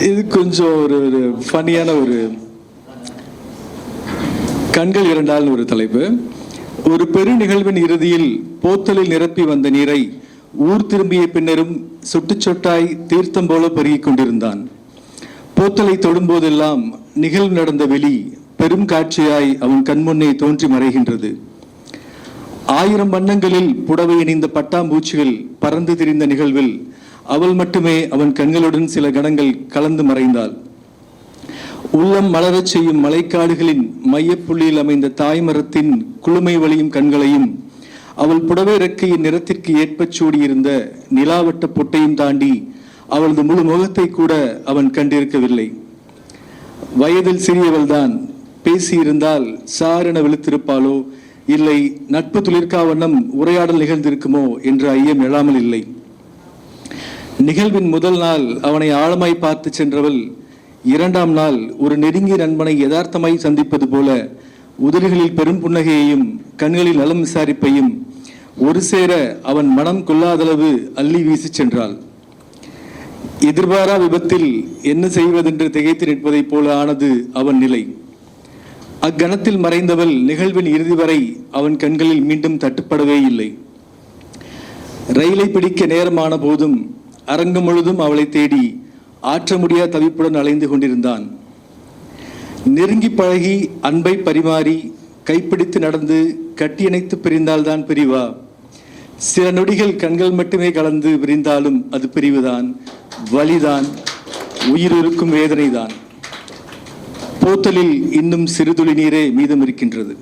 இது கொஞ்சம் ஒரு ஒரு ஃபன்னியான ஒரு கண்கள் இரண்டால் ஒரு தலைப்பு. ஒரு பெரு நிகழ்வின் இறுதியில் போத்தலில் நிரப்பி வந்த நீரை ஊர் திரும்பிய பின்னரும் சொட்டு சொட்டாய் தீர்த்தம் போல பெருகிக் கொண்டிருந்தான். போத்தலை தொடும்போதெல்லாம் நிகழ்வு நடந்த வெளி பெரும் காட்சியாய் அவன் கண்முன்னே தோன்றி மறைகின்றது. ஆயிரம் வண்ணங்களில் புடவை இணைந்த பட்டாம்பூச்சிகள் பறந்து திரிந்த நிகழ்வில் அவள் மட்டுமே அவன் கண்களுடன் சில கணங்கள் கலந்து மறைந்தாள். உள்ளம் மலரச் செய்யும் மலைக்காடுகளின் மையப்புள்ளியில் அமைந்த தாய்மரத்தின் குளுமை வழியும் கண்களையும் அவள் புடவை ரெக்கையின் நிறத்திற்கு ஏற்பச் சூடியிருந்த நிலாவட்ட பொட்டையும் தாண்டி அவளது முழு முகத்தை கூட அவன் கண்டிருக்கவில்லை. வயதில் சிறியவள்தான். பேசியிருந்தால் சாரென விழுத்திருப்பாளோ இல்லை நட்பு துளிர்காவண்ணம் உரையாடல் நிகழ்ந்திருக்குமோ? என்ற ஐயம் எழாமல் இல்லை. நிகழ்வின் முதல் நாள் அவனை ஆழமாய் பார்த்து சென்றவள் இரண்டாம் நாள் ஒரு நெருங்கிய நண்பனை யதார்த்தமாய் சந்திப்பது போல உதடுகளில் பெரும் புன்னகையையும் கண்களில் நலம் விசாரிப்பையும் ஒரு சேர அவன் மனம் கொள்ளாதளவு அள்ளி வீசிச் சென்றாள். எதிர்பாரா விபத்தில் என்ன செய்வதென்று திகைத்து நிற்பதைப் போல ஆனது அவன் நிலை. அக்கணத்தில் மறைந்தவள் நிகழ்வின் இறுதி வரை அவன் கண்களில் மீண்டும் தட்டுப்படவே இல்லை. ரயிலை பிடிக்க நேரமான போதும் அரங்கம் முழுதும் அவளை தேடி ஆற்ற முடியாத தவிப்புடன் அலைந்து கொண்டிருந்தான். நெருங்கி பழகி அன்பை பரிமாறி கைப்பிடித்து நடந்து கட்டியணைத்து பிரிந்தால்தான் பிரிவா. சில நொடிகள் கண்கள் மட்டுமே கலந்து விரிந்தாலும் அது பிரிவுதான். வலிதான். உயிர் இருக்கும் வேதனைதான். போத்தலில் இன்னும் சிறுதுளி நீரே மீதம் இருக்கின்றது